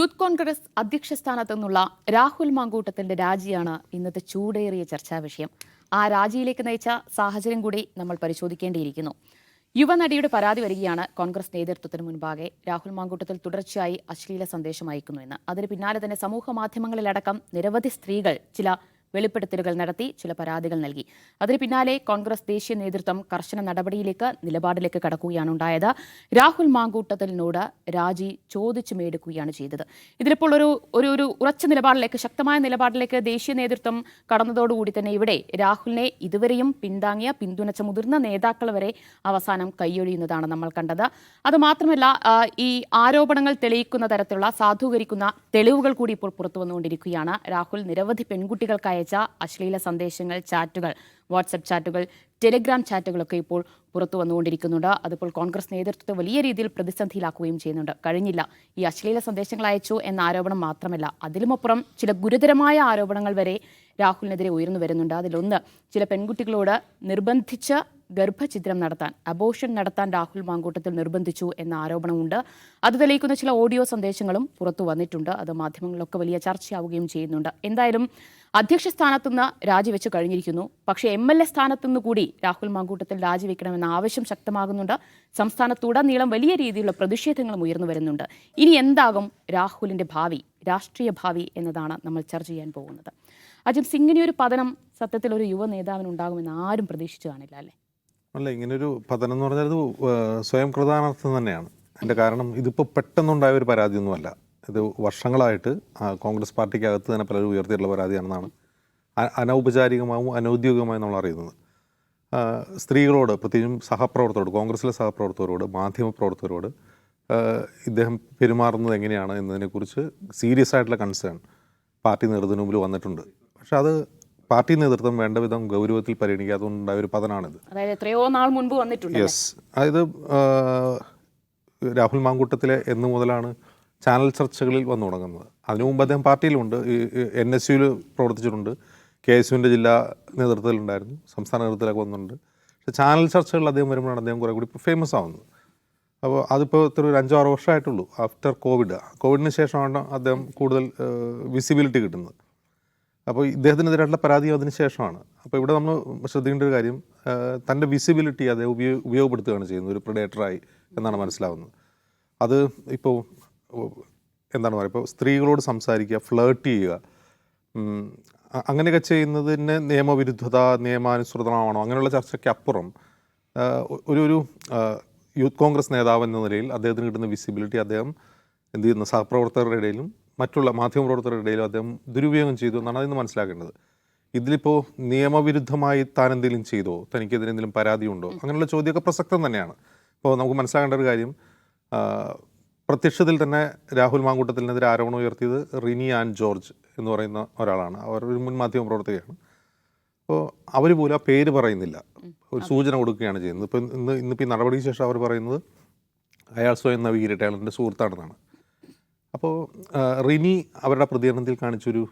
Youth Congress അധ്യക്ഷ സ്ഥാനത്തു നിന്നുള്ള രാഹുൽ മാങ്കൂട്ടത്തിന്റെ രാജിയാണ് ഇന്നത്തെ ചൂടേറിയ ചർച്ചാ വിഷയം. ആ രാജിയിലേക്ക് നയിച്ച സാഹചര്യം കൂടി നമ്മൾ പരിശോധിക്കേണ്ടിയിരിക്കുന്നു. യുവനടിയുടെ പരാതി വരികയാണ് കോൺഗ്രസ് നേതൃത്വത്തിന് മുൻപാകെ രാഹുൽ മാങ്കൂട്ടത്തിൽ തുടർച്ചയായി അശ്ലീല സന്ദേശം അയക്കുന്നുവെന്ന് അതിന് പിന്നാലെ തന്നെ സമൂഹ മാധ്യമങ്ങളിലടക്കം നിരവധി സ്ത്രീകൾ ചില വെളിപ്പെടുത്തലുകൾ നടത്തി ചില പരാതികൾ നൽകി. അതിന് പിന്നാലെ കോൺഗ്രസ് ദേശീയ നേതൃത്വം കർശന നടപടിയിലേക്ക് നിലപാടിലേക്ക് കടക്കുകയാണ് ഉണ്ടായത്. രാഹുൽ മാങ്കൂട്ടത്തിനോട് രാജി ചോദിച്ചു മേടിക്കുകയാണ് ചെയ്തത്. ഇതിലിപ്പോൾ ഒരു ഒരു ഒരു ഉറച്ച നിലപാടിലേക്ക് ശക്തമായ നിലപാടിലേക്ക് ദേശീയ നേതൃത്വം കടന്നതോടുകൂടി തന്നെ ഇവിടെ രാഹുലിനെ ഇതുവരെയും പിന്താങ്ങിയ പിന്തുണച്ച മുതിർന്ന നേതാക്കൾ വരെ അവസാനം കൈയൊഴിയുന്നതാണ് നമ്മൾ കണ്ടത്. അതുമാത്രമല്ല ഈ ആരോപണങ്ങൾ തെളിയിക്കുന്ന തരത്തിലുള്ള സാധൂകരിക്കുന്ന തെളിവുകൾ കൂടി ഇപ്പോൾ പുറത്തു വന്നുകൊണ്ടിരിക്കുകയാണ്. രാഹുൽ നിരവധി പെൺകുട്ടികൾക്ക് അയച്ച അശ്ലീല സന്ദേശങ്ങൾ ചാറ്റുകൾ വാട്സപ്പ് ചാറ്റുകൾ ടെലിഗ്രാം ചാറ്റുകളൊക്കെ ഇപ്പോൾ പുറത്തു വന്നുകൊണ്ടിരിക്കുന്നുണ്ട്. അതിപ്പോൾ കോൺഗ്രസ് നേതൃത്വത്തെ വലിയ രീതിയിൽ പ്രതിസന്ധിയിലാക്കുകയും ചെയ്യുന്നുണ്ട്. കഴിഞ്ഞില്ല ഈ അശ്ലീല സന്ദേശങ്ങൾ അയച്ചു എന്ന ആരോപണം മാത്രമല്ല അതിലുമപ്പുറം ചില ഗുരുതരമായ ആരോപണങ്ങൾ വരെ രാഹുലിനെതിരെ ഉയർന്നു വരുന്നുണ്ട്. അതിലൊന്ന് ചില പെൺകുട്ടികളോട് നിർബന്ധിച്ച് ഗർഭഛിദ്രം നടത്താൻ അബോഷൻ നടത്താൻ രാഹുൽ മാങ്കൂട്ടത്തിൽ നിർബന്ധിച്ചു എന്ന ആരോപണമുണ്ട്. അത് തെളിയിക്കുന്ന ചില ഓഡിയോ സന്ദേശങ്ങളും പുറത്തു വന്നിട്ടുണ്ട്. അത് മാധ്യമങ്ങളിലൊക്കെ വലിയ ചർച്ചയാവുകയും ചെയ്യുന്നുണ്ട്. എന്തായാലും അധ്യക്ഷ സ്ഥാനത്തുനിന്ന് രാജിവെച്ച് കഴിഞ്ഞിരിക്കുന്നു. പക്ഷേ എം എൽ എ സ്ഥാനത്തുനിന്ന് കൂടി രാഹുൽ മാങ്കൂട്ടത്തിൽ രാജിവെക്കണമെന്ന ആവശ്യം ശക്തമാകുന്നുണ്ട്. സംസ്ഥാനത്തുടനീളം വലിയ രീതിയിലുള്ള പ്രതിഷേധങ്ങളും ഉയർന്നു വരുന്നുണ്ട്. ഇനി എന്താകും രാഹുലിന്റെ ഭാവി രാഷ്ട്രീയ ഭാവി എന്നതാണ് നമ്മൾ ചർച്ച ചെയ്യാൻ പോകുന്നത്. അജിത് സിംഗിനി ഒരു പതനം സത്യത്തിൽ ഒരു യുവ നേതാവിന് ഉണ്ടാകുമെന്ന് ആരും പ്രതീക്ഷിച്ചു കാണില്ല അല്ലേ? അല്ല ഇങ്ങനൊരു പതനം എന്ന് പറഞ്ഞാൽ സ്വയം കൃതാനർത്ഥം തന്നെയാണ്. അതിന്റെ കാരണം ഇതിപ്പോൾ പെട്ടെന്നുണ്ടായ ഒരു പരാതിയൊന്നുമല്ല. ഇത് വർഷങ്ങളായിട്ട് കോൺഗ്രസ് പാർട്ടിക്കകത്ത് തന്നെ പലരും ഉയർത്തിയിട്ടുള്ള പരാതിയാണെന്നാണ് അനൗപചാരികമായും അനൗപചാരികമാവും അനൗദ്യോഗികമായും നമ്മൾ അറിയുന്നത്. സ്ത്രീകളോട് പ്രത്യേകിച്ചും സഹപ്രവർത്തകരോട് കോൺഗ്രസിലെ സഹപ്രവർത്തകരോട് മാധ്യമപ്രവർത്തകരോട് ഇദ്ദേഹം പെരുമാറുന്നത് എങ്ങനെയാണ് എന്നതിനെക്കുറിച്ച് സീരിയസ് ആയിട്ടുള്ള കൺസേൺ പാർട്ടി നേതൃത്വത്തിന് മുമ്പിൽ വന്നിട്ടുണ്ട്. പക്ഷെ അത് പാർട്ടി നേതൃത്വം വേണ്ട വിധം ഗൗരവത്തിൽ പരിഗണിക്കാത്തതുകൊണ്ടുണ്ടായ ഒരു പതനാണിത്. അതായത് എത്രയോ നാൾ മുൻപ് വന്നിട്ടുണ്ട് യെസ്. അതായത് രാഹുൽ മാങ്കൂട്ടത്തിലെ എന്ന് മുതലാണ് ചാനൽ ചർച്ചകളിൽ വന്നു തുടങ്ങുന്നത്. അതിനു മുമ്പ് അദ്ദേഹം പാർട്ടിയിലുണ്ട്. എൻ എസ് യുവിൽ പ്രവർത്തിച്ചിട്ടുണ്ട്. കെ എസ് യുവിന്റെ ജില്ലാ നേതൃത്വത്തിലുണ്ടായിരുന്നു. സംസ്ഥാന നേതൃത്വത്തിലൊക്കെ വന്നിട്ടുണ്ട്. പക്ഷേ ചാനൽ ചർച്ചകളിൽ അദ്ദേഹം വരുമ്പോഴാണ് അദ്ദേഹം കുറേ കൂടി ഫേമസ് ആവുന്നത്. അപ്പോൾ അതിപ്പോൾ ഇത്ര ഒരു അഞ്ചോ ആറോ വർഷമായിട്ടുള്ളൂ ആഫ്റ്റർ കോവിഡ് കോവിഡിന് ശേഷമാണ് അദ്ദേഹം കൂടുതൽ വിസിബിലിറ്റി കിട്ടുന്നത്. അപ്പോൾ ഇദ്ദേഹത്തിനെതിരായിട്ടുള്ള പരാതി അതിന് ശേഷമാണ്. അപ്പോൾ ഇവിടെ നമ്മൾ ശ്രദ്ധിക്കേണ്ട ഒരു കാര്യം തന്റെ വിസിബിലിറ്റി അദ്ദേഹം ഉപയോഗ ഉപയോഗപ്പെടുത്തുകയാണ് ചെയ്യുന്നത്. ഒരു പ്രിഡേറ്ററായി എന്നാണ് മനസ്സിലാവുന്നത്. അത് ഇപ്പോൾ എന്താണ് പറയുക ഇപ്പോൾ സ്ത്രീകളോട് സംസാരിക്കുക ഫ്ലേർട്ട് ചെയ്യുക അങ്ങനെയൊക്കെ ചെയ്യുന്നതിന് നിയമവിരുദ്ധത നിയമാനുസൃതമാണോ അങ്ങനെയുള്ള ചർച്ചയ്ക്ക് അപ്പുറം ഒരു ഒരു യൂത്ത് കോൺഗ്രസ് നേതാവ് എന്ന നിലയിൽ അദ്ദേഹത്തിന് കിട്ടുന്ന വിസിബിലിറ്റി അദ്ദേഹം എന്ത് ചെയ്യുന്നു? സഹപ്രവർത്തകരുടെ ഇടയിലും മറ്റുള്ള മാധ്യമപ്രവർത്തകരുടെ ഇടയിലും അദ്ദേഹം ദുരുപയോഗം ചെയ്തു എന്നാണ് അതിന് മനസ്സിലാക്കേണ്ടത്. ഇതിലിപ്പോൾ നിയമവിരുദ്ധമായി താൻ എന്തെങ്കിലും ചെയ്തോ? തനിക്കെതിരെ എന്തെങ്കിലും പരാതിയുണ്ടോ അങ്ങനെയുള്ള ചോദ്യമൊക്കെ പ്രസക്തം തന്നെയാണ്. ഇപ്പോൾ നമുക്ക് മനസ്സിലാക്കേണ്ട ഒരു കാര്യം പ്രത്യക്ഷത്തിൽ തന്നെ രാഹുൽ മാങ്കൂട്ടത്തിനെതിരെ ആരോപണം ഉയർത്തിയത് റിനി ആൻഡ് ജോർജ് എന്ന് പറയുന്ന ഒരാളാണ്. അവർ ഒരു മുൻ മാധ്യമ പ്രവർത്തകയാണ്. അപ്പോൾ അവർ പോലും ആ പേര് പറയുന്നില്ല. ഒരു സൂചന കൊടുക്കുകയാണ് ചെയ്യുന്നത്. ഇപ്പം ഇന്ന് ഇന്നിപ്പോൾ ഈ നടപടിക്ക് ശേഷം അവർ പറയുന്നത് അയാൾ സ്വയം നവീകരിട്ട് അയാളുടെ സുഹൃത്താണെന്നാണ്. അപ്പോൾ റിനി അവരുടെ പ്രതികരണത്തിൽ കാണിച്ചൊരു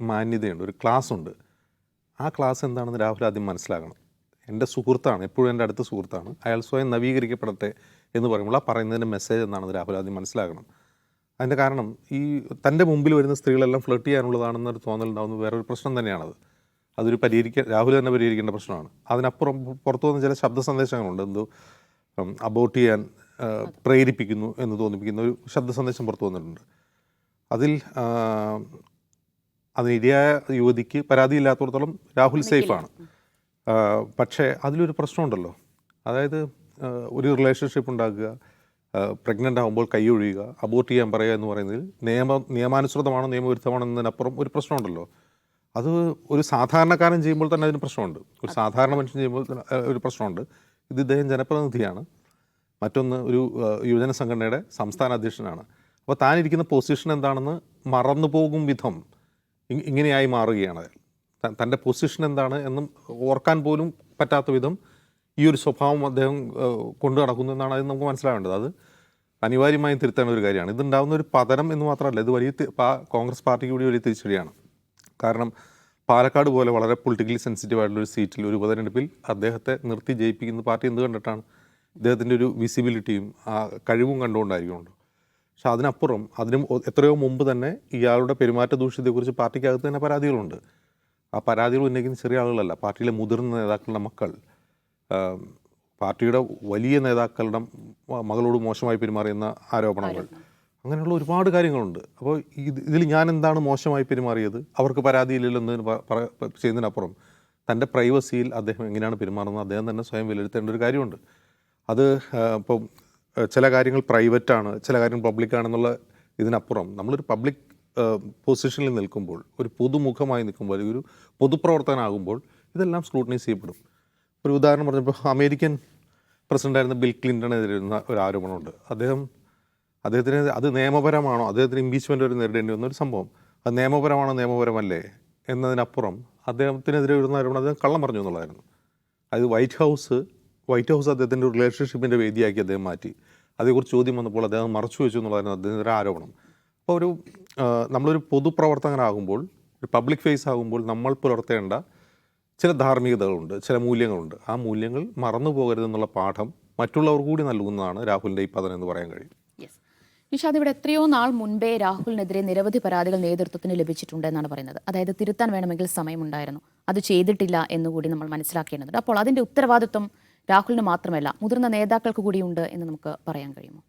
മാന്യതയുണ്ട്. ഒരു ക്ലാസ് ഉണ്ട്. ആ ക്ലാസ് എന്താണെന്ന് രാഹുൽ ആദ്യം മനസ്സിലാക്കണം എന്റെ സുഹൃത്താണ് എപ്പോഴും എന്റെ അടുത്ത സുഹൃത്താണ്. അയാൾ സ്വയം നവീകരിക്കപ്പെടട്ടെ എന്ന് പറയുമ്പോൾ ആ പറയുന്നതിന്റെ മെസ്സേജ് എന്നാണ് രാഹുൽ ആദ്യം മനസ്സിലാക്കണം അതിന്റെ കാരണം ഈ തന്റെ മുമ്പിൽ വരുന്ന സ്ത്രീകളെല്ലാം ഫ്ലർട്ട് ചെയ്യാനുള്ളതാണെന്നൊരു തോന്നലുണ്ടാകുന്ന വേറൊരു പ്രശ്നം തന്നെയാണത്. അതൊരു പരിഹരിക്കാൻ രാഹുൽ തന്നെ പരിഹരിക്കേണ്ട പ്രശ്നമാണ്. അതിനപ്പുറം പുറത്തു വന്ന ചില ശബ്ദ സന്ദേശങ്ങളുണ്ട്. എന്തോ അബോട്ട് ചെയ്യാൻ പ്രേരിപ്പിക്കുന്നു എന്ന് തോന്നിപ്പിക്കുന്ന ഒരു ശബ്ദ സന്ദേശം പുറത്തു വന്നിട്ടുണ്ട്. അതിൽ അതിനിരയായ യുവതിക്ക് പരാതിയില്ലാത്തടത്തോളം രാഹുൽ സേഫാണ് പക്ഷേ അതിലൊരു പ്രശ്നമുണ്ടല്ലോ. അതായത് ഒരു റിലേഷൻഷിപ്പ് ഉണ്ടാക്കുക പ്രഗ്നന്റ് ആകുമ്പോൾ കൈയൊഴിയുക അബോർട്ട് ചെയ്യാൻ പറയുക എന്ന് പറയുന്നതിൽ നിയമ നിയമാനുസൃതമാണോ നിയമവിരുദ്ധമാണോ എന്നതിനപ്പുറം ഒരു പ്രശ്നമുണ്ടല്ലോ. അത് ഒരു സാധാരണക്കാരൻ ചെയ്യുമ്പോൾ തന്നെ അതിന് പ്രശ്നമുണ്ട്. ഒരു സാധാരണ മനുഷ്യൻ ചെയ്യുമ്പോൾ തന്നെ, ഒരു പ്രശ്നമുണ്ട്. ഇത് ഇദ്ദേഹം ജനപ്രതിനിധിയാണ്. മറ്റൊന്ന് ഒരു യുവജന സംഘടനയുടെ സംസ്ഥാന അധ്യക്ഷനാണ്. അപ്പോൾ താനിരിക്കുന്ന പൊസിഷൻ എന്താണെന്ന് മറന്നു പോകും വിധം ഇങ്ങനെയായി മാറുകയാണ്. തന്റെ പൊസിഷൻ എന്താണ് എന്നും ഓർക്കാൻ പോലും പറ്റാത്ത വിധം ഈ ഒരു സ്വഭാവം അദ്ദേഹം കൊണ്ടു നടക്കുന്നു എന്നാണ് അത് നമുക്ക് മനസ്സിലാവേണ്ടത്. അത് അനിവാര്യമായും തിരുത്തേണ്ട ഒരു കാര്യമാണ്. ഇതുണ്ടാകുന്ന ഒരു പതനം എന്ന് മാത്രമല്ല ഇത് വലിയ കോൺഗ്രസ് പാർട്ടിക്ക് കൂടി വലിയ തിരിച്ചടിയാണ്. കാരണം പാലക്കാട് പോലെ വളരെ പൊളിറ്റിക്കലി സെൻസിറ്റീവ് ആയിട്ടുള്ള ഒരു സീറ്റിൽ ഒരു ഉപതെരഞ്ഞെടുപ്പിൽ അദ്ദേഹത്തെ നിർത്തി ജയിപ്പിക്കുന്ന പാർട്ടി എന്ത് കണ്ടിട്ടാണ്? ഇദ്ദേഹത്തിന്റെ ഒരു വിസിബിലിറ്റിയും കഴിവും കണ്ടുകൊണ്ടായിരിക്കുമല്ലോ പക്ഷെ അതിനപ്പുറം അതിനും എത്രയോ മുമ്പ് തന്നെ ഇയാളുടെ പെരുമാറ്റ ദൂഷ്യത്തെക്കുറിച്ച് പാർട്ടിക്കകത്ത് തന്നെ പരാതികളുണ്ട്. ആ പരാതികൾ ഉന്നയിക്കുന്ന ചെറിയ ആളുകളല്ല പാർട്ടിയിലെ മുതിർന്ന നേതാക്കളുടെ മക്കൾ പാർട്ടിയുടെ വലിയ നേതാക്കളുടെ മകളോട് മോശമായി പെരുമാറിയെന്ന ആരോപണങ്ങൾ. അങ്ങനെയുള്ള ഒരുപാട് കാര്യങ്ങളുണ്ട്. അപ്പോൾ ഇത് ഇതിൽ ഞാൻ എന്താണ് മോശമായി പെരുമാറിയത്? അവർക്ക് പരാതിയില്ലല്ലോ എന്ന് പ- പറ- പ- ചെയ്യുന്നതിനപ്പുറം തന്റെ പ്രൈവസിയിൽ അദ്ദേഹം എങ്ങനെയാണ് പെരുമാറുന്നത്? അദ്ദേഹം തന്നെ സ്വയം വിലയിരുത്തേണ്ട ഒരു കാര്യമുണ്ട്. അത് ഇപ്പം ചില കാര്യങ്ങൾ പ്രൈവറ്റാണ് ചില കാര്യങ്ങൾ പബ്ലിക്കാണെന്നുള്ള ഇതിനപ്പുറം നമ്മളൊരു പബ്ലിക് പൊസിഷനിൽ നിൽക്കുമ്പോൾ ഒരു പൊതുമുഖമായി നിൽക്കുമ്പോൾ അല്ലെങ്കിൽ ഒരു പൊതുപ്രവർത്തകനാകുമ്പോൾ ഇതെല്ലാം സ്ക്രൂട്ടനൈസ് ചെയ്യപ്പെടും. ഒരു ഉദാഹരണം പറഞ്ഞപ്പോൾ അമേരിക്കൻ പ്രസിഡന്റായിരുന്ന ബിൽ ക്ലിന്റണെതിരുന്ന ഒരു ആരോപണമുണ്ട്. അദ്ദേഹം അദ്ദേഹത്തിന് അത് നിയമപരമാണോ അദ്ദേഹത്തിന് ഇമ്പീച്ച്മെന്റ് വരെ നേരിടേണ്ടി വന്ന ഒരു സംഭവം. അത് നിയമപരമാണോ നിയമപരമല്ലേ എന്നതിനപ്പുറം അദ്ദേഹത്തിനെതിരെ വരുന്ന ആരോപണം അദ്ദേഹം കള്ളം പറഞ്ഞു എന്നുള്ളതായിരുന്നു. അത് വൈറ്റ് ഹൗസ് വൈറ്റ് ഹൗസ് അദ്ദേഹത്തിന്റെ റിലേഷൻഷിപ്പിന്റെ വേദിയാക്കി അദ്ദേഹം മാറ്റി. അതേക്കുറിച്ച് ചോദ്യം വന്നപ്പോൾ അദ്ദേഹം മറച്ചു വെച്ചു എന്നുള്ളതായിരുന്നു അദ്ദേഹത്തിന്റെ ആരോപണം. അപ്പോൾ ഒരു നമ്മളൊരു പൊതുപ്രവർത്തകനാകുമ്പോൾ ഒരു പബ്ലിക് ഫേസ് ആകുമ്പോൾ നമ്മൾ പുലർത്തേണ്ട ചില ധാർമ്മികതകളുണ്ട് ചില മൂല്യങ്ങളുണ്ട്. ആ മൂല്യങ്ങൾ മറന്നു പോകരുതെന്നുള്ള പാഠം മറ്റുള്ളവർ കൂടി നൽകുന്നതാണ് രാഹുലിന്റെ ഈ പതനം എന്ന് പറയാൻ കഴിയും. നിഷാദ് ഇവിടെ എത്രയോ നാൾ മുൻപേ രാഹുലിനെതിരെ നിരവധി പരാതികൾ നേതൃത്വത്തിന് ലഭിച്ചിട്ടുണ്ട് എന്നാണ് പറയുന്നത്. അതായത് തിരുത്താൻ വേണമെങ്കിൽ സമയമുണ്ടായിരുന്നു. അത് ചെയ്തിട്ടില്ല എന്നുകൂടി നമ്മൾ മനസ്സിലാക്കേണ്ടതുണ്ട്. അപ്പോൾ അതിന്റെ ഉത്തരവാദിത്വം രാഹുലിന് മാത്രമല്ല മുതിർന്ന നേതാക്കൾക്ക് കൂടിയുണ്ട് എന്ന് നമുക്ക് പറയാൻ കഴിയുമോ?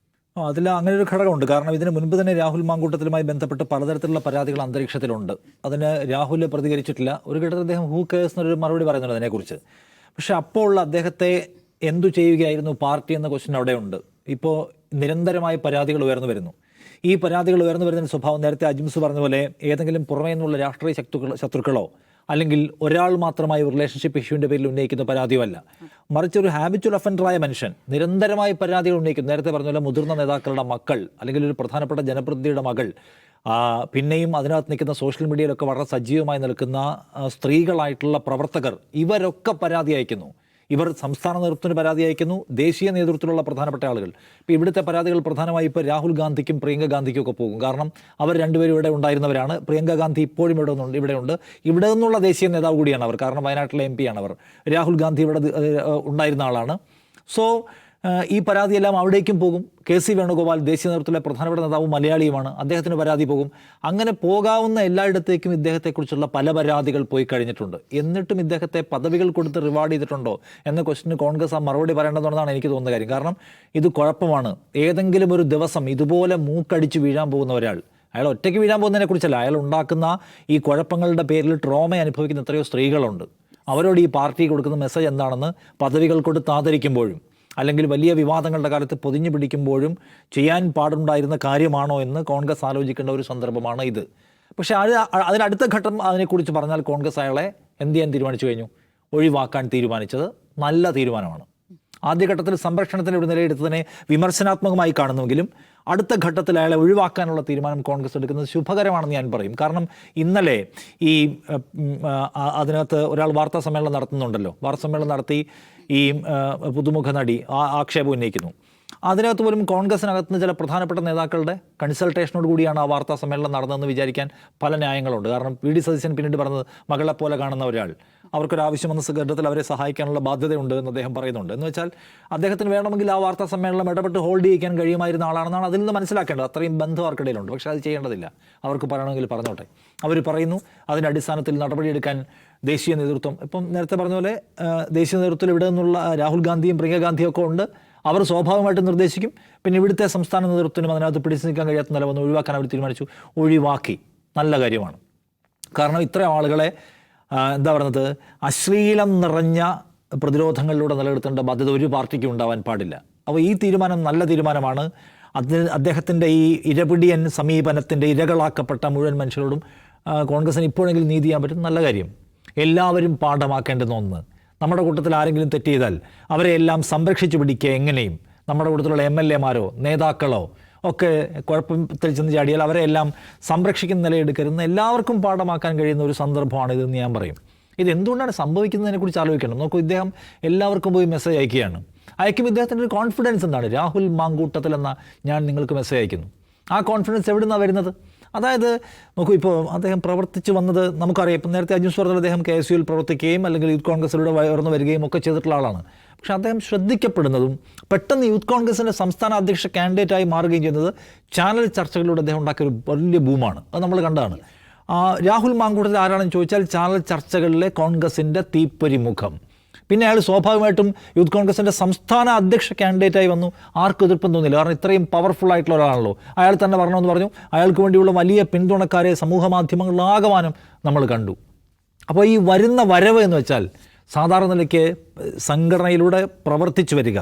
അതിൽ അങ്ങനെ ഒരു ഘടകമുണ്ട്. കാരണം ഇതിന് മുൻപ് തന്നെ രാഹുൽ മാങ്കൂട്ടത്തിലുമായി ബന്ധപ്പെട്ട് പലതരത്തിലുള്ള പരാതികൾ അന്തരീക്ഷത്തിലുണ്ട്. അതിന് രാഹുൽ പ്രതികരിച്ചിട്ടില്ല. ഒരു ഘട്ടത്തിൽ അദ്ദേഹം ഹൂ കേസ് എന്നൊരു മറുപടി പറയുന്നുണ്ട് അതിനെക്കുറിച്ച്. പക്ഷെ അപ്പോൾ ഉള്ള അദ്ദേഹത്തെ എന്തു ചെയ്യുകയായിരുന്നു? പാർട്ടി എന്ന ക്വസ്റ്റ്യൻ അവിടെയുണ്ട് ഇപ്പോൾ നിരന്തരമായ പരാതികൾ ഉയർന്നു വരുന്നു. ഈ പരാതികൾ ഉയർന്നു വരുന്ന സ്വഭാവം നേരത്തെ അജിംസ് പറഞ്ഞ പോലെ ഏതെങ്കിലും പുറമേ നിന്നുള്ള രാഷ്ട്രീയ ശത്രുക്കൾ ശത്രുക്കളോ അല്ലെങ്കിൽ ഒരാൾ മാത്രമായി റിലേഷൻഷിപ്പ് ഇഷ്യൂവിന്റെ പേരിൽ ഉന്നയിക്കുന്ന പരാതിയുമല്ല. മറിച്ച് ഒരു ഹാബിച്വൽ ഒഫൻഡറായ മനുഷ്യൻ നിരന്തരമായി പരാതികൾ ഉന്നയിക്കുന്നു. നേരത്തെ പറഞ്ഞ പോലെ മുതിർന്ന നേതാക്കളുടെ മക്കൾ അല്ലെങ്കിൽ ഒരു പ്രധാനപ്പെട്ട ജനപ്രതിനിധിയുടെ മകൾ പിന്നെയും അതിനകത്ത് നിൽക്കുന്ന സോഷ്യൽ മീഡിയയിലൊക്കെ വളരെ സജീവമായി നിൽക്കുന്ന സ്ത്രീകളായിട്ടുള്ള പ്രവർത്തകർ ഇവരൊക്കെ പരാതി അയക്കുന്നു. ഇവർ സംസ്ഥാന നേതൃത്വത്തിന് പരാതി അയക്കുന്നു. ദേശീയ നേതൃത്വത്തിലുള്ള പ്രധാനപ്പെട്ട ആളുകൾ. ഇപ്പോൾ ഇവിടുത്തെ പരാതികൾ പ്രധാനമായി ഇപ്പോൾ രാഹുൽ ഗാന്ധിക്കും പ്രിയങ്ക ഗാന്ധിക്കും ഒക്കെ പോകും. കാരണം അവർ രണ്ടുപേരും ഇവിടെ ഉണ്ടായിരുന്നവരാണ്. പ്രിയങ്ക ഗാന്ധി ഇപ്പോഴും ഇവിടെ ഉണ്ട് ഇവിടെയുണ്ട് ഇവിടെ നിന്നുള്ള ദേശീയ നേതാവ് കൂടിയാണ് അവർ. കാരണം വയനാട്ടിലെ എം ആണ് അവർ. രാഹുൽ ഗാന്ധി ഇവിടെ ഉണ്ടായിരുന്ന ആളാണ്. സോ ഈ പരാതിയെല്ലാം അവിടേക്കും പോകും. കെ സി വേണുഗോപാൽ ദേശീയ നേതൃത്വത്തിലെ പ്രധാനപ്പെട്ട നേതാവ് മലയാളിയുമാണ്. അദ്ദേഹത്തിന് പരാതി പോകും. അങ്ങനെ പോകാവുന്ന എല്ലായിടത്തേക്കും ഇദ്ദേഹത്തെക്കുറിച്ചുള്ള പല പരാതികൾ പോയി കഴിഞ്ഞിട്ടുണ്ട്. എന്നിട്ടും ഇദ്ദേഹത്തെ പദവികൾ കൊടുത്ത് റിവാർഡ് ചെയ്തിട്ടുണ്ടോ എന്ന ക്വസ്റ്റിന് കോൺഗ്രസ് ആ മറുപടി പറയേണ്ടതുണ്ടെന്നാണ് എനിക്ക് തോന്നുന്ന കാര്യം. കാരണം ഇത് കുഴപ്പമാണ്. ഏതെങ്കിലും ഒരു ദിവസം ഇതുപോലെ മൂക്കടിച്ച് വീഴാൻ പോകുന്ന ഒരാൾ അയാൾ ഒറ്റയ്ക്ക് വീഴാൻ പോകുന്നതിനെ കുറിച്ചല്ല അയാൾ ഉണ്ടാക്കുന്ന ഈ കുഴപ്പങ്ങളുടെ പേരിൽ ട്രോമ അനുഭവിക്കുന്ന എത്രയോ സ്ത്രീകളുണ്ട്. അവരോട് ഈ പാർട്ടി കൊടുക്കുന്ന മെസ്സേജ് എന്താണെന്ന് പദവികൾ കൊടുത്ത് ആദരിക്കുമ്പോഴും അല്ലെങ്കിൽ വലിയ വിവാദങ്ങളുടെ കാലത്ത് പൊതിഞ്ഞു പിടിക്കുമ്പോഴും ചെയ്യാൻ പാടുണ്ടായിരുന്ന കാര്യമാണോ എന്ന് കോൺഗ്രസ് ആലോചിക്കേണ്ട ഒരു സന്ദർഭമാണ് ഇത്. പക്ഷേ അത് അതിനടുത്ത ഘട്ടം അതിനെക്കുറിച്ച് പറഞ്ഞാൽ കോൺഗ്രസ് അയാളെ എന്ത് ചെയ്യാൻ തീരുമാനിച്ചു കഴിഞ്ഞു? ഒഴിവാക്കാൻ തീരുമാനിച്ചത് നല്ല തീരുമാനമാണ്. ആദ്യഘട്ടത്തിൽ സംരക്ഷണത്തിന് ഒരു നിലയെടുത്തതിനെ വിമർശനാത്മകമായി കാണുന്നുവെങ്കിലും അടുത്ത ഘട്ടത്തിൽ അയാളെ ഒഴിവാക്കാനുള്ള തീരുമാനം കോൺഗ്രസ് എടുക്കുന്നത് ശുഭകരമാണെന്ന് ഞാൻ പറയും. കാരണം ഇന്നലെ ഈ അതിനകത്ത് ഒരാൾ വാർത്താ സമ്മേളനം നടത്തുന്നുണ്ടല്ലോ. വാർത്താ സമ്മേളനം നടത്തി ഈ പുതുമുഖ നടി ആക്ഷേപം ഉന്നയിക്കുന്നു. അതിനകത്ത് പോലും കോൺഗ്രസിനകത്ത് നിന്ന് ചില പ്രധാനപ്പെട്ട നേതാക്കളുടെ കൺസൾട്ടേഷനോട് കൂടിയാണ് ആ വാർത്താ സമ്മേളനം നടന്നതെന്ന് വിചാരിക്കാൻ പല ന്യായങ്ങളുണ്ട്. കാരണം വി ഡി. സതീശൻ പിന്നീട് പറഞ്ഞത് മകളെ പോലെ കാണുന്ന ഒരാൾ. അവർക്കൊരാവശ്യം വന്ന ഘട്ടത്തിൽ അവരെ സഹായിക്കാനുള്ള ബാധ്യതയുണ്ട് എന്ന് അദ്ദേഹം പറയുന്നുണ്ട്. എന്ന് വെച്ചാൽ അദ്ദേഹത്തിന് വേണമെങ്കിൽ ആ വാർത്താ സമ്മേളനം ഇടപെട്ട് ഹോൾഡ് ചെയ്യിക്കാൻ കഴിയുമായിരുന്ന ആളാണെന്നാണ് അതിൽ നിന്ന് മനസ്സിലാക്കേണ്ടത്. അത്രയും ബന്ധം അവർക്കിടയിലുണ്ട് പക്ഷേ അത് ചെയ്യേണ്ടതില്ല. അവർക്ക് പറയണമെങ്കിൽ പറഞ്ഞോട്ടെ. അവർ പറയുന്നു അതിന്റെ അടിസ്ഥാനത്തിൽ നടപടിയെടുക്കാൻ ദേശീയ നേതൃത്വം ഇപ്പം നേരത്തെ പറഞ്ഞ പോലെ ദേശീയ നേതൃത്വത്തിൽ ഇവിടെ നിന്നുള്ള രാഹുൽ ഗാന്ധിയും പ്രിയങ്ക ഗാന്ധിയും ഒക്കെ ഉണ്ട്. അവർ സ്വാഭാവികമായിട്ട് നിർദ്ദേശിക്കും. പിന്നെ ഇവിടുത്തെ സംസ്ഥാന നേതൃത്വത്തിനും അതിനകത്ത് പിടിച്ചു നിൽക്കാൻ കഴിയാത്ത നില വന്ന് ഒഴിവാക്കാൻ അവർ തീരുമാനിച്ചു. ഒഴിവാക്കി. നല്ല കാര്യമാണ്. കാരണം ഇത്രയും ആളുകളെ എന്താ പറയുന്നത് അശ്ലീലം നിറഞ്ഞ പ്രതിരോധങ്ങളിലൂടെ നിലനിർത്തേണ്ട ബാധ്യത ഒരു പാർട്ടിക്കും ഉണ്ടാവാൻ പാടില്ല. അപ്പോൾ ഈ തീരുമാനം നല്ല തീരുമാനമാണ്. അതിന് അദ്ദേഹത്തിന്റെ ഈ ഇരപിടിയൻ സമീപനത്തിന്റെ ഇരകളാക്കപ്പെട്ട മുഴുവൻ മനുഷ്യരോടും കോൺഗ്രസിന് ഇപ്പോഴെങ്കിലും നീതി ചെയ്യാൻ പറ്റും നല്ല കാര്യം. എല്ലാവരും പാഠമാക്കേണ്ടുന്ന ഒന്ന്. നമ്മുടെ കൂട്ടത്തിൽ ആരെങ്കിലും തെറ്റ് ചെയ്താൽ അവരെ എല്ലാം സംരക്ഷിച്ചു പിടിക്കുക എങ്ങനെയും. നമ്മുടെ കൂട്ടത്തിലുള്ള എം എൽ എമാരോ നേതാക്കളോ ഒക്കെ കുഴപ്പത്തിൽ ചെന്ന് ചാടിയാൽ അവരെ എല്ലാം സംരക്ഷിക്കുന്ന നിലയെടുക്കരുന്ന എല്ലാവർക്കും പാഠമാക്കാൻ കഴിയുന്ന ഒരു സന്ദർഭമാണ് ഇതെന്ന് ഞാൻ പറയും. ഇത് എന്തുകൊണ്ടാണ് സംഭവിക്കുന്നതിനെക്കുറിച്ച് ആലോചിക്കണം. നോക്കൂ ഇദ്ദേഹം എല്ലാവർക്കും പോയി മെസ്സേജ് അയക്കുകയാണ്. അയക്കുമ്പോൾ ഇദ്ദേഹത്തിന്റെ ഒരു കോൺഫിഡൻസ് എന്താണ്? രാഹുൽ മാങ്കൂട്ടത്തിൽ എന്ന ഞാൻ നിങ്ങൾക്ക് മെസ്സേജ് അയക്കുന്നു. ആ കോൺഫിഡൻസ് എവിടെ നിന്നാണ് വരുന്നത്? അതായത് നോക്കൂ ഇപ്പോൾ അദ്ദേഹം പ്രവർത്തിച്ചു വന്നത് നമുക്കറിയാം. ഇപ്പം നേരത്തെ അജിൻസ് പറഞ്ഞത് അദ്ദേഹം കെ എസ് യുവിൽ പ്രവർത്തിക്കുകയും അല്ലെങ്കിൽ യൂത്ത് കോൺഗ്രസിലൂടെ ഉയർന്നു വരികയും ഒക്കെ ചെയ്തിട്ടുള്ള ആളാണ്. പക്ഷെ അദ്ദേഹം ശ്രദ്ധിക്കപ്പെടുന്നതും പെട്ടെന്ന് യൂത്ത് കോൺഗ്രസിന്റെ സംസ്ഥാന അധ്യക്ഷ കാൻഡിഡേറ്റായി മാറുകയും ചെയ്യുന്നത് ചാനൽ ചർച്ചകളിലൂടെ അദ്ദേഹം ഉണ്ടാക്കിയ ഒരു വലിയ ബൂമാണ് അത് നമ്മൾ കണ്ടതാണ്. രാഹുൽ മാങ്കൂട്ടത്തിൽ ആരാണെന്ന് ചോദിച്ചാൽ ചാനൽ ചർച്ചകളിലെ കോൺഗ്രസിന്റെ തീപ്പൊരി മുഖം പിന്നെ അയാൾ സ്വാഭാവികമായിട്ടും യൂത്ത് കോൺഗ്രസിന്റെ സംസ്ഥാന അധ്യക്ഷ കാൻഡിഡേറ്റായി വന്നു. ആർക്കും എതിർപ്പം തോന്നില്ല കാരണം ഇത്രയും പവർഫുൾ ആയിട്ടുള്ള ഒരാളാണല്ലോ. അയാൾ തന്നെ വരണമെന്ന് പറഞ്ഞു. അയാൾക്ക് വേണ്ടിയുള്ള വലിയ പിന്തുണക്കാരെ സമൂഹ മാധ്യമങ്ങളിലാകമാനം നമ്മൾ കണ്ടു. അപ്പോൾ ഈ വരുന്ന വരവ് എന്ന് വെച്ചാൽ സാധാരണ നിലയ്ക്ക് സംഘടനയിലൂടെ പ്രവർത്തിച്ചു വരിക.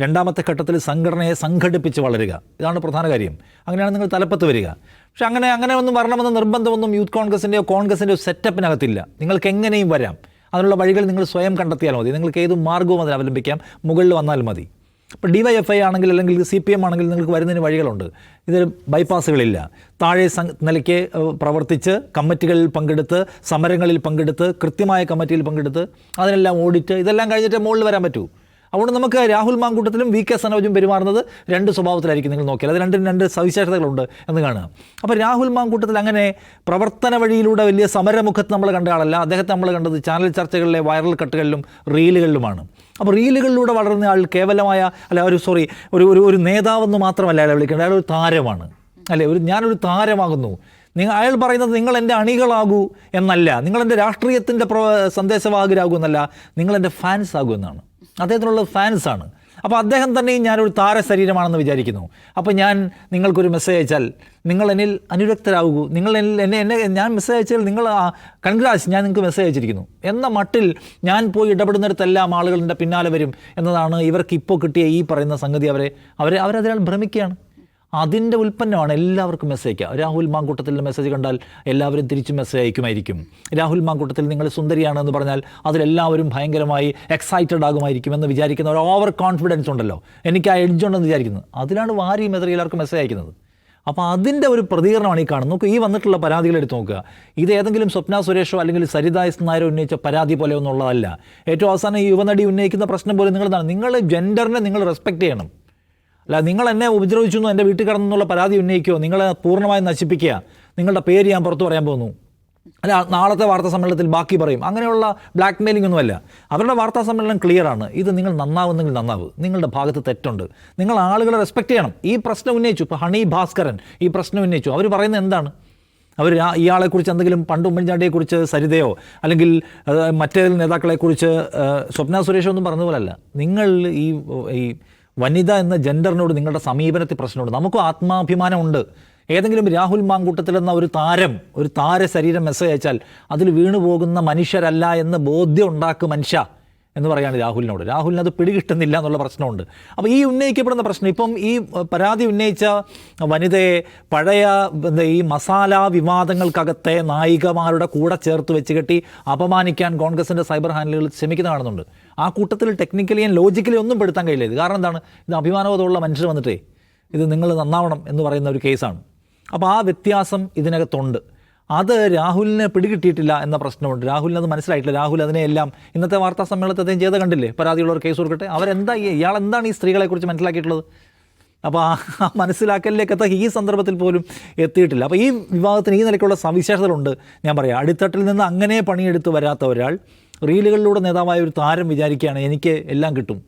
രണ്ടാമത്തെ ഘട്ടത്തിൽ സംഘടനയെ സംഘടിപ്പിച്ച് വളരുക. ഇതാണ് പ്രധാന കാര്യം. അങ്ങനെയാണ് നിങ്ങൾ തലപ്പത്ത് വരിക. പക്ഷെ അങ്ങനെ അങ്ങനെ ഒന്നും വരണമെന്ന നിർബന്ധമൊന്നും യൂത്ത് കോൺഗ്രസിന്റെയോ കോൺഗ്രസിന്റെയോ സെറ്റപ്പിനകത്തില്ല നിങ്ങൾക്ക് എങ്ങനെയും വരാം. അതിനുള്ള വഴികൾ നിങ്ങൾ സ്വയം കണ്ടെത്തിയാൽ മതി. നിങ്ങൾക്ക് ഏത് മാർഗവും അതിൽ അവലംബിക്കാം. മുകളിൽ വന്നാൽ മതി. ഇപ്പോൾ ഡി വൈ എഫ് ഐ ആണെങ്കിൽ അല്ലെങ്കിൽ സി പി എം ആണെങ്കിൽ നിങ്ങൾക്ക് വരുന്നതിന് വഴികളുണ്ട്. ഇതിൽ ബൈപ്പാസുകളില്ല താഴെ നിലയ്ക്ക് പ്രവർത്തിച്ച് കമ്മിറ്റികളിൽ പങ്കെടുത്ത് സമരങ്ങളിൽ പങ്കെടുത്ത് കൃത്യമായ കമ്മിറ്റിയിൽ പങ്കെടുത്ത് അതിനെല്ലാം ഓഡിറ്റ് ഇതെല്ലാം കഴിഞ്ഞിട്ട് മുകളിൽ വരാൻ പറ്റൂ. അതുകൊണ്ട് നമുക്ക് രാഹുൽ മാങ്കൂട്ടത്തിലും വി കെ സനോജും പെരുമാറുന്നത് രണ്ട് സ്വഭാവത്തിലായിരിക്കും നിങ്ങൾ നോക്കിയാൽ. അത് രണ്ടും രണ്ട് സവിശേഷതകളുണ്ട് എന്ന് കാണുക. അപ്പോൾ രാഹുൽ മാങ്കൂട്ടത്തിൽ അങ്ങനെ പ്രവർത്തന വഴിയിലൂടെ വലിയ സമരമുഖത്ത് നമ്മൾ കണ്ട ആളല്ല. അദ്ദേഹത്തെ നമ്മൾ കണ്ടത് ചാനൽ ചർച്ചകളിലെ വൈറൽ കട്ടുകളിലും റീലുകളിലുമാണ്. അപ്പോൾ റീലുകളിലൂടെ വളർന്ന ആൾ കേവലമായ അല്ല ഒരു സോറി ഒരു ഒരു ഒരു നേതാവെന്ന് മാത്രമല്ല അയാളെ വിളിക്കേണ്ടത്. അയാൾ ഒരു താരമാണ്. അല്ലേ? ഒരു ഞാനൊരു താരമാകുന്നു. നിങ്ങൾ അയാൾ പറയുന്നത് നിങ്ങൾ എന്റെ അണികളാകൂ എന്നല്ല. നിങ്ങൾ എന്റെ രാഷ്ട്രീയത്തിന്റെ പ്ര സന്ദേശവാഹകരാകൂ എന്നല്ല. നിങ്ങൾ എന്റെ ഫാൻസ് ആകൂ എന്നാണ്. അദ്ദേഹത്തിനുള്ള ഫാൻസാണ് അപ്പോൾ അദ്ദേഹം തന്നെയും ഞാനൊരു താരശരീരമാണെന്ന് വിചാരിക്കുന്നു. അപ്പോൾ ഞാൻ നിങ്ങൾക്കൊരു മെസ്സേജ് അയച്ചാൽ നിങ്ങൾ എന്നിൽ അനുരക്തരാകൂ നിങ്ങൾ എന്നെ എന്നെ ഞാൻ മെസ്സേജ് അയച്ചാൽ നിങ്ങൾ കൺഗ്രാസ് ഞാൻ നിങ്ങൾക്ക് മെസ്സേജ് അയച്ചിരിക്കുന്നു. എന്ന മട്ടിൽ ഞാൻ പോയി ഇടപെടുന്നിടത്തെല്ലാം ആളുകളുടെ പിന്നാലെ വരും എന്നതാണ് ഇവർക്ക് ഇപ്പോൾ കിട്ടിയ ഈ പറയുന്ന സംഗതി. അവരെ അവരെ അവരതിനാൽ ഭ്രമിക്കുകയാണ്. അതിന്റെ ഉൽപ്പന്നമാണ് എല്ലാവർക്കും മെസ്സേജ് അയക്കുക. രാഹുൽ മാങ്കൂട്ടത്തിൽ മെസ്സേജ് കണ്ടാൽ എല്ലാവരും തിരിച്ച് മെസ്സേജ് അയക്കുമായിരിക്കും. രാഹുൽ മാങ്കൂട്ടത്തിൽ നിങ്ങൾ സുന്ദരിയാണെന്ന് പറഞ്ഞാൽ അതിലെല്ലാവരും ഭയങ്കരമായി എക്സൈറ്റഡ് ആകുമായിരിക്കും എന്ന് വിചാരിക്കുന്ന ഒരു ഓവർ കോൺഫിഡൻസ് ഉണ്ടല്ലോ. എനിക്ക് ആ എഡ്ജ് ഉണ്ടെന്ന് വിചാരിക്കുന്നത് അതിലാണ് വാരി മെതറി എല്ലാവർക്കും മെസ്സേജ് അയക്കുന്നത്. അപ്പോൾ അതിന്റെ ഒരു പ്രതികരണമാണ് ഈ കാണുന്നത്. നോക്കുക ഈ വന്നിട്ടുള്ള പരാതികൾ എടുത്ത് നോക്കുക. ഇത് ഏതെങ്കിലും സ്വപ്ന സുരേഷോ അല്ലെങ്കിൽ സരിത എസ് നായരോ ഉന്നയിച്ച പരാതി പോലെ ഒന്നുള്ളതല്ല. ഏറ്റവും അവസാനം ഈ യുവനടി ഉന്നയിക്കുന്ന പ്രശ്നം പോലെ നിങ്ങൾ നിങ്ങൾ ജെൻഡറിനെ നിങ്ങൾ റെസ്പെക്റ്റ് ചെയ്യണം. അല്ല നിങ്ങൾ എന്നെ ഉപദ്രവിച്ചു എന്റെ വീട്ടിൽ കിടന്നുള്ള പരാതി ഉന്നയിക്കുകയോ നിങ്ങളെ പൂർണമായും നശിപ്പിക്കുക. നിങ്ങളുടെ പേര് ഞാൻ പുറത്തു പറയാൻ പോകുന്നു. അല്ല നാളത്തെ വാർത്താ സമ്മേളനത്തിൽ ബാക്കി പറയും. അങ്ങനെയുള്ള ബ്ലാക്ക് മെയിലിംഗ് ഒന്നുമല്ല. അവരുടെ വാർത്താ സമ്മേളനം ക്ലിയറാണ് ഇത് നിങ്ങൾ നന്നാവുന്നെങ്കിൽ നന്നാവ്. നിങ്ങളുടെ ഭാഗത്ത് തെറ്റുണ്ട്. നിങ്ങൾ ആളുകളെ റെസ്പെക്ട് ചെയ്യണം. ഈ പ്രശ്നം ഉന്നയിച്ചു. ഇപ്പോൾ ഹണി ഭാസ്കരൻ ഈ പ്രശ്നം ഉന്നയിച്ചു. അവർ പറയുന്നത് എന്താണ്? അവർ ഇയാളെക്കുറിച്ച് എന്തെങ്കിലും പണ്ട് ഉമ്മൻചാണ്ടിയെക്കുറിച്ച് സരിതയോ അല്ലെങ്കിൽ മറ്റേ നേതാക്കളെക്കുറിച്ച് സ്വപ്ന സുരേഷോ ഒന്നും പറഞ്ഞതുപോലല്ല. നിങ്ങൾ ഈ ഈ വനിത എന്ന ജെൻഡറിനോട് നിങ്ങളുടെ സമീപനത്തിൽ പ്രശ്നമുണ്ട്. നമുക്കും ആത്മാഭിമാനമുണ്ട്. ഏതെങ്കിലും രാഹുൽ മാങ്കൂട്ടത്തിൽ എന്ന ഒരു താരം ഒരു താര ശരീരം മെസ്സേജ് അയച്ചാൽ അതിൽ വീണുപോകുന്ന മനുഷ്യരല്ല എന്ന് ബോധ്യം ഉണ്ടാക്കും മനുഷ്യ. എന്ന് പറയാണ് രാഹുലിനോട്. രാഹുലിന് അത് പിടികിട്ടുന്നില്ല എന്നുള്ള പ്രശ്നമുണ്ട്. അപ്പോൾ ഈ ഉന്നയിക്കപ്പെടുന്ന പ്രശ്നം ഇപ്പം ഈ പരാതി ഉന്നയിച്ച വനിതയെ പഴയ ഈ മസാല വിവാദങ്ങൾക്കകത്തെ നായികമാരുടെ കൂടെ ചേർത്ത് വെച്ച് കെട്ടി അപമാനിക്കാൻ കോൺഗ്രസിന്റെ സൈബർ ഹാൻഡലുകൾ ശ്രമിക്കുന്ന കാണുന്നുണ്ട് ആ കൂട്ടത്തിൽ ടെക്നിക്കലി ആൻഡ് ലോജിക്കലി ഒന്നും പെടുത്താൻ കഴിയില്ല. ഇത് കാരണം എന്താണ്? ഇത് അഭിമാനബോധമുള്ള മനുഷ്യർ വന്നിട്ടേ ഇത് നിങ്ങൾ നന്നാവണം എന്ന് പറയുന്ന ഒരു കേസാണ് അപ്പോൾ ആ വ്യത്യാസം ഇതിനകത്തുണ്ട്. അത് രാഹുലിനെ പിടികിട്ടിയിട്ടില്ല എന്ന പ്രശ്നമുണ്ട്. രാഹുലിന് അത് മനസ്സിലായിട്ടില്ല. രാഹുൽ അതിനെയെല്ലാം ഇന്നത്തെ വാർത്താ സമ്മേളനത്തിൽ അദ്ദേഹം ചെയ്ത് കണ്ടില്ലേ? പരാതിയുള്ളവർ കേസ് കൊടുക്കട്ടെ. അവരെന്താ ഇയാൾ എന്താണ് ഈ സ്ത്രീകളെക്കുറിച്ച് മനസ്സിലാക്കിയിട്ടുള്ളത്? അപ്പോൾ ആ ആ എത്താൻ ഈ സന്ദർഭത്തിൽ പോലും എത്തിയിട്ടില്ല. അപ്പോൾ ഈ വിവാഹത്തിന് ഈ നിലയ്ക്കുള്ള സവിശേഷതകളുണ്ട്. ഞാൻ പറയാം. അടിത്തട്ടിൽ നിന്ന് അങ്ങനെ പണിയെടുത്ത് വരാത്ത ഒരാൾ റീലുകളിലൂടെ നേതാവായ ഒരു താരം വിചാരിക്കുകയാണ് എനിക്ക് എല്ലാം കിട്ടും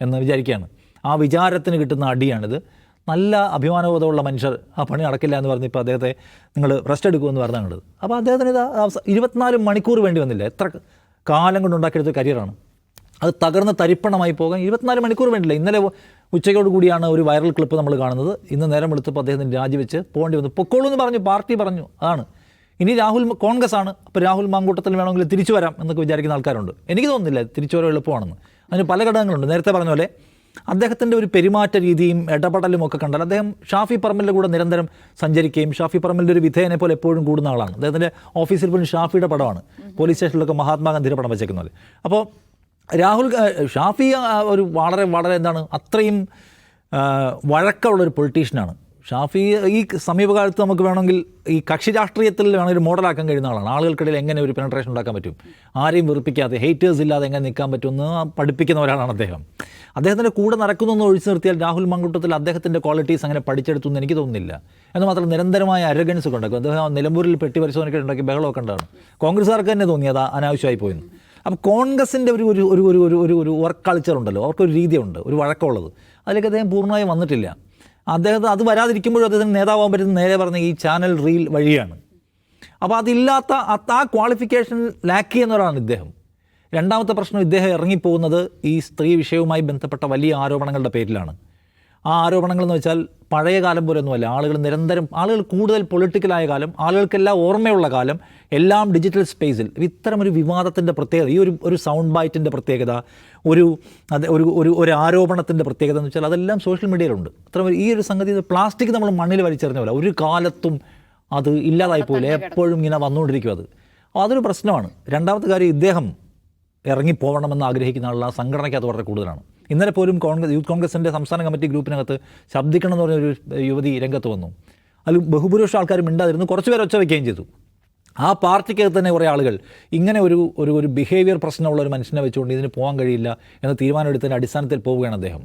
എന്ന് വിചാരിക്കുകയാണ്. ആ വിചാരത്തിന് കിട്ടുന്ന അടിയാണിത്. നല്ല അഭിമാനബോധമുള്ള മനുഷ്യർ ആ പണി നടക്കില്ല എന്ന് പറഞ്ഞ് ഇപ്പോൾ അദ്ദേഹത്തെ നിങ്ങൾ റെസ്റ്റ് എടുക്കുമെന്ന് പറഞ്ഞാണത് അപ്പോൾ അദ്ദേഹത്തിന് ഇത് ഇരുപത്തിനാല് മണിക്കൂർ വേണ്ടി വന്നില്ല. എത്ര കാലം കൊണ്ട് ഉണ്ടാക്കിയെടുത്ത കരിയറാണ്. അത് തകർന്ന് തരിപ്പണമായി പോകാൻ ഇരുപത്തിനാല് മണിക്കൂർ വേണ്ടില്ല. ഇന്നലെ ഉച്ചയോട് കൂടിയാണ് ഒരു വൈറൽ ക്ലിപ്പ് നമ്മൾ കാണുന്നത്. ഇന്ന് നേരം എടുത്തപ്പോൾ അദ്ദേഹത്തിന് രാജിവെച്ച് പോകേണ്ടി വന്നു. പൊക്കോളൂ എന്ന് പറഞ്ഞു പാർട്ടി പറഞ്ഞു. അതാണ്. ഇനി രാഹുൽ കോൺഗ്രസ് ആണ്. അപ്പോൾ രാഹുൽ മാങ്കൂട്ടത്തിൽ വേണമെങ്കിൽ തിരിച്ചു വരാം എന്നൊക്കെ വിചാരിക്കുന്ന ആൾക്കാരുണ്ട്. എനിക്ക് തോന്നുന്നില്ല തിരിച്ചു വരാൻ എളുപ്പമാണെന്ന്. അതിന് പല ഘടകങ്ങളുണ്ട്. നേരത്തെ പറഞ്ഞ പോലെ അദ്ദേഹത്തിന്റെ ഒരു പെരുമാറ്റ രീതിയും ഇടപെടലും ഒക്കെ കണ്ടാൽ അദ്ദേഹം ഷാഫി പറമ്പലിന്റെ കൂടെ നിരന്തരം സഞ്ചരിക്കുകയും ഷാഫി പറമ്പലിന്റെ ഒരു വിധേയനെ പോലെ എപ്പോഴും കൂടുന്ന ആളാണ്. അദ്ദേഹത്തിന്റെ ഓഫീസിൽ പോലും ഷാഫിയുടെ പടമാണ്. പോലീസ് സ്റ്റേഷനിലൊക്കെ മഹാത്മാഗാന്ധിയുടെ പടം വെച്ചേക്കുന്നത്. അപ്പോൾ രാഹുൽ ഷാഫി ഒരു വളരെ വളരെ എന്താണ് അത്രയും വഴക്കമുള്ള ഒരു പൊളിറ്റീഷ്യനാണ്. ഷാഫി ഈ സമീപകാലത്ത് നമുക്ക് വേണമെങ്കിൽ ഈ കക്ഷി രാഷ്ട്രീയത്തിൽ വേണമെങ്കിൽ മോഡലാക്കാൻ കഴിയുന്ന ആളാണ്. ആളുകൾക്കിടയിൽ എങ്ങനെ ഒരു പെനട്രേഷൻ ഉണ്ടാക്കാൻ പറ്റും? ആരെയും വെറുപ്പിക്കാതെ ഹേറ്റേഴ്സ് ഇല്ലാതെ എങ്ങനെ നിൽക്കാൻ പറ്റുമെന്ന് പഠിപ്പിക്കുന്ന ഒരാളാണ് അദ്ദേഹം. അദ്ദേഹത്തിന്റെ കൂടെ നടക്കുന്നതെന്ന് ഒഴിച്ചു നിർത്തിയാൽ രാഹുൽ മങ്കുട്ടത്തിൽ അദ്ദേഹത്തിന്റെ ക്വാളിറ്റീസ് അങ്ങനെ പഠിച്ചെടുത്തു എന്ന് എനിക്ക് തോന്നുന്നില്ല. എന്ന് മാത്രം നിരന്തരമായ അരഗൻസ് ഒക്കെ ഉണ്ടാക്കും. അദ്ദേഹം നിലമ്പൂരിൽ പെട്ടി പരിശോധനയ്ക്ക് ഉണ്ടാക്കി ബഹളമൊക്കെ ഉണ്ടാണ് കോൺഗ്രസ്സുകാർക്ക് തന്നെ തോന്നി അത് അനാവശ്യമായി പോയെന്ന്. അപ്പോൾ കോൺഗ്രസിന്റെ ഒരു ഒരു ഒരു ഒരു ഒരു ഒരു ഒരു വർക്ക് കൾച്ചർ ഉണ്ടല്ലോ. അവർക്കൊരു രീതിയുണ്ട് ഒരു വഴക്കമുള്ളത്. അതിലേക്ക് അദ്ദേഹം പൂർണമായും വന്നിട്ടില്ല. അദ്ദേഹത്തെ അത് വരാതിരിക്കുമ്പോഴും അദ്ദേഹത്തിന് നേതാവാൻ പറ്റുന്ന നേരെ പറഞ്ഞ ഈ ചാനൽ റീൽ വഴിയാണ്. അപ്പോൾ അതില്ലാത്ത അത് ആ ക്വാളിഫിക്കേഷൻ ലാക്ക് ചെയ്യുന്നവരാണ് ഇദ്ദേഹം. രണ്ടാമത്തെ പ്രശ്നം ഇദ്ദേഹം ഇറങ്ങിപ്പോകുന്നത് ഈ സ്ത്രീ വിഷയവുമായി ബന്ധപ്പെട്ട വലിയ ആരോപണങ്ങളുടെ പേരിലാണ്. ആ ആരോപണങ്ങൾ എന്ന് വെച്ചാൽ പഴയ കാലം പോലൊന്നുമല്ല ആളുകൾ നിരന്തരം ആളുകൾ കൂടുതൽ പൊളിറ്റിക്കലായ കാലം ആളുകൾക്കെല്ലാം ഓർമ്മയുള്ള കാലം എല്ലാം ഡിജിറ്റൽ സ്പേസിൽ ഇത്തരം ഒരു വിവാദത്തിന്റെ പ്രത്യേകത ഈ ഒരു ഒരു സൗണ്ട് ബൈറ്റിന്റെ പ്രത്യേകത ഒരു അത് ഒരു ഒരു ഒരു ആരോപണത്തിന്റെ പ്രത്യേകത എന്ന് വെച്ചാൽ അതെല്ലാം സോഷ്യൽ മീഡിയയിലുണ്ട് അത്ര ഈ ഒരു സംഗതി പ്ലാസ്റ്റിക് നമ്മൾ മണ്ണിൽ വലിച്ചെറിഞ്ഞ പോലെ ഒരു കാലത്തും അത് ഇല്ലാതായി പോയില്ല എപ്പോഴും ഇങ്ങനെ വന്നുകൊണ്ടിരിക്കും അത്. അതൊരു പ്രശ്നമാണ്. രണ്ടാമത്തെ കാര്യം ഇദ്ദേഹം ഇറങ്ങിപ്പോകണമെന്ന് ആഗ്രഹിക്കുന്ന ആളുകൾ ആ സംഘടനയ്ക്ക് വളരെ കൂടുതലാണ്. ഇന്നലെ പോലും കോൺഗ്രസ് യൂത്ത് കോൺഗ്രസിന്റെ സംസ്ഥാന കമ്മിറ്റി ഗ്രൂപ്പിനകത്ത് ശബ്ദിക്കണം എന്ന് പറഞ്ഞൊരു യുവതി രംഗത്ത് വന്നു. അതിൽ ബഹുഭൂരിപക്ഷം ആൾക്കാർ മിണ്ടാതിരുന്നു കുറച്ച് പേർ ഒച്ച വയ്ക്കുകയും ചെയ്തു. ആ പാർട്ടിക്കകത്ത് തന്നെ കുറേ ആളുകൾ ഇങ്ങനെ ഒരു ഒരു ഒരു ബിഹേവിയർ പ്രശ്നമുള്ള ഒരു മനുഷ്യനെ വെച്ചുകൊണ്ട് ഇതിന് പോകാൻ കഴിയില്ല എന്ന തീരുമാനമെടുത്തതിന്റെ അടിസ്ഥാനത്തിൽ പോവുകയാണ് അദ്ദേഹം.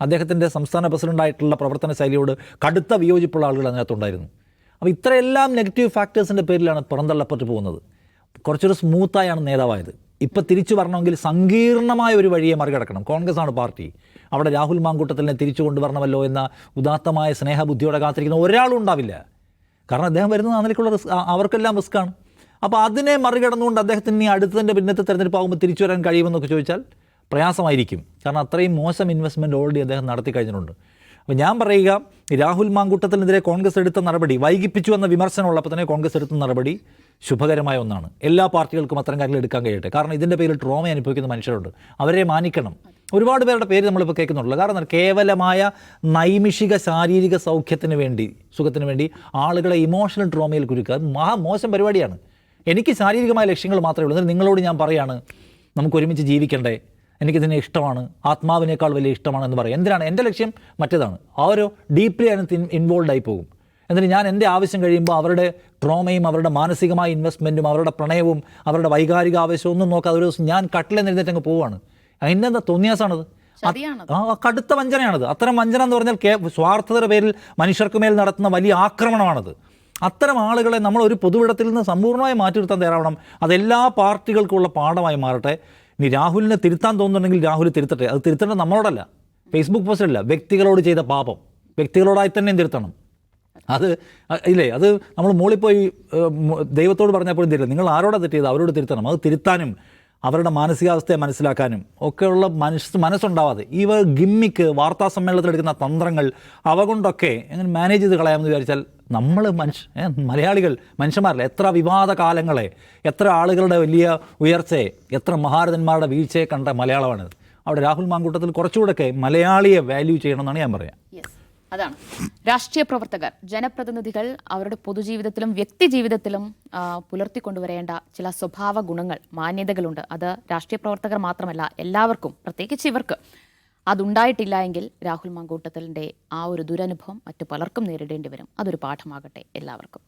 അദ്ദേഹത്തിന്റെ സംസ്ഥാന പ്രസിഡന്റായിട്ടുള്ള പ്രവർത്തന ശൈലിയോട് കടുത്ത വിയോജിപ്പുള്ള ആളുകൾ അതിനകത്തുണ്ടായിരുന്നു. അപ്പോൾ ഇത്രയെല്ലാം നെഗറ്റീവ് ഫാക്ടേഴ്സിന്റെ പേരിലാണ് പുറന്തള്ളപ്പെട്ട് പോകുന്നത്. കുറച്ചൊരു സ്മൂത്തായാണ് നേതാവായത്. ഇപ്പം തിരിച്ചു വരണമെങ്കിൽ സങ്കീർണമായ ഒരു വഴിയെ മറികടക്കണം. കോൺഗ്രസ് ആണ് പാർട്ടി. അവിടെ രാഹുൽ മാങ്കൂട്ടത്തിനെ തിരിച്ചു കൊണ്ടുവരണമല്ലോ എന്ന ഉദാത്തമായ സ്നേഹബുദ്ധിയോടെ കാത്തിരിക്കുന്ന ഒരാളും ഉണ്ടാവില്ല. കാരണം അദ്ദേഹം വരുന്നത് അതിലേക്കുള്ള റിസ്ക് അവർക്കെല്ലാം റിസ്ക്കാണ്. അപ്പോൾ അതിനെ മറികടന്നുകൊണ്ട് അദ്ദേഹത്തിന് ഇനി അടുത്തതിന്റെ പിന്നത്തെ തിരഞ്ഞെടുപ്പാകുമ്പോൾ തിരിച്ചു വരാൻ കഴിയുമെന്നൊക്കെ ചോദിച്ചാൽ പ്രയാസമായിരിക്കും. കാരണം അത്രയും മോശം ഇൻവെസ്റ്റ്മെന്റ് ഓൾറെഡി അദ്ദേഹം നടത്തി കഴിഞ്ഞിട്ടുണ്ട്. അപ്പോൾ ഞാൻ പറയുക രാഹുൽ മാങ്കൂട്ടത്തിനെതിരെ കോൺഗ്രസ് എടുത്ത നടപടി വൈകിപ്പിച്ചു എന്ന വിമർശനമുള്ളപ്പോൾ തന്നെ കോൺഗ്രസ് എടുത്ത നടപടി ശുഭകരമായ ഒന്നാണ്. എല്ലാ പാർട്ടികൾക്കും അത്തരം കാര്യങ്ങൾ എടുക്കാൻ കഴിയട്ടെ. കാരണം ഇതിന്റെ പേരിൽ ട്രോമ അനുഭവിക്കുന്ന മനുഷ്യരുണ്ട്. അവരെ മാനിക്കണം. ഒരുപാട് പേരുടെ പേര് നമ്മളിപ്പോൾ കേൾക്കുന്നുണ്ടല്ലോ. കാരണം കേവലമായ നൈമിഷിക ശാരീരിക സൗഖ്യത്തിന് വേണ്ടി സുഖത്തിന് വേണ്ടി ആളുകളെ ഇമോഷണൽ ട്രോമയിൽ കുരുക്കുക മഹാ മോശം പരിപാടിയാണ്. എനിക്ക് ശാരീരികമായ ലക്ഷ്യങ്ങൾ മാത്രമേ ഉള്ളൂ. എന്നിട്ട് നിങ്ങളോട് ഞാൻ പറയാണ് നമുക്ക് ഒരുമിച്ച് ജീവിക്കണ്ടേ? എനിക്കിതിനെ ഇഷ്ടമാണ്. ആത്മാവിനേക്കാൾ വലിയ ഇഷ്ടമാണ് എന്ന് പറയും. എന്തിനാണ്? എന്റെ ലക്ഷ്യം മറ്റേതാണ്. ആ ഒരു ഡീപ്ലി അതിനകത്ത് ഇൻവോൾവ് ആയി പോകും. എന്നിട്ട് ഞാൻ എന്റെ ആവശ്യം കഴിയുമ്പോൾ അവരുടെ ട്രോമയും അവരുടെ മാനസികമായ ഇൻവെസ്റ്റ്മെന്റും അവരുടെ പ്രണയവും അവരുടെ വൈകാരിക ആവശ്യവും ഒന്നും നോക്കാതെ ഒരു ദിവസം ഞാൻ കട്ടിലെ എഴുന്നേറ്റ് അങ്ങ് പോവുകയാണ് അതിനെന്താ തോന്നിയാസാണത്? ആ കടുത്ത വഞ്ചനയാണത്. അത്തരം വഞ്ചന എന്ന് പറഞ്ഞാൽ കേ സ്വാർത്ഥതയുടെ പേരിൽ മനുഷ്യർക്ക് മേൽ നടത്തുന്ന വലിയ ആക്രമണമാണത്. അത്തരം ആളുകളെ നമ്മൾ ഒരു പൊതുവിടത്തിൽ നിന്ന് സമ്പൂർണമായി മാറ്റി നിർത്താൻ തയ്യാറാവണം. അതെല്ലാ പാർട്ടികൾക്കുള്ള പാഠമായി മാറട്ടെ. ഇനി രാഹുലിനെ തിരുത്താൻ തോന്നുന്നുണ്ടെങ്കിൽ രാഹുൽ തിരുത്തട്ടെ. അത് തിരുത്തേണ്ടത് നമ്മളോടല്ല. ഫേസ്ബുക്ക് പോസ്റ്റല്ല വ്യക്തികളോട് ചെയ്ത പാപം. വ്യക്തികളോടായി തന്നെ തിരുത്തണം. അത് ഇല്ലേ അത് നമ്മൾ മുകളിൽ പോയി ദൈവത്തോട് പറഞ്ഞപ്പോഴും തരില്ല. നിങ്ങൾ ആരോടെ തെറ്റിയത് അവരോട് തിരുത്തണം. അത് തിരുത്താനും അവരുടെ മാനസികാവസ്ഥയെ മനസ്സിലാക്കാനും ഒക്കെയുള്ള മനസ്സ് മനസ്സുണ്ടാവാതെ ഇവ ഗിമ്മിക്ക് വാർത്താ സമ്മേളനത്തിൽ എടുക്കുന്ന തന്ത്രങ്ങൾ അവ കൊണ്ടൊക്കെ എങ്ങനെ മാനേജ് ചെയ്ത് കളയാമെന്ന് വിചാരിച്ചാൽ നമ്മൾ മനുഷ്യ മലയാളികൾ മനുഷ്യന്മാരല്ല? എത്ര വിവാദ കാലങ്ങളെ എത്ര ആളുകളുടെ വലിയ ഉയർച്ചയെ എത്ര മഹാരഥന്മാരുടെ വീഴ്ചയെ കണ്ട മലയാളമാണിത് അവിടെ രാഹുൽ മാങ്കൂട്ടത്തിൽ കുറച്ചുകൂടെയൊക്കെ മലയാളിയെ വാല്യൂ ചെയ്യണമെന്നാണ് ഞാൻ പറയാം. അതാണ്. രാഷ്ട്രീയ പ്രവർത്തകർ ജനപ്രതിനിധികൾ അവരുടെ പൊതുജീവിതത്തിലും വ്യക്തി ജീവിതത്തിലും പുലർത്തിക്കൊണ്ടുവരേണ്ട ചില സ്വഭാവ ഗുണങ്ങൾ മാന്യതകളുണ്ട്. അത് രാഷ്ട്രീയ പ്രവർത്തകർ മാത്രമല്ല എല്ലാവർക്കും പ്രത്യേകിച്ച് ഇവർക്ക്. അതുണ്ടായിട്ടില്ല എങ്കിൽ രാഹുൽ മാങ്കൂട്ടത്തലിന്റെ ആ ഒരു ദുരനുഭവം മറ്റു പലർക്കും നേരിടേണ്ടി വരും. അതൊരു പാഠമാകട്ടെ എല്ലാവർക്കും.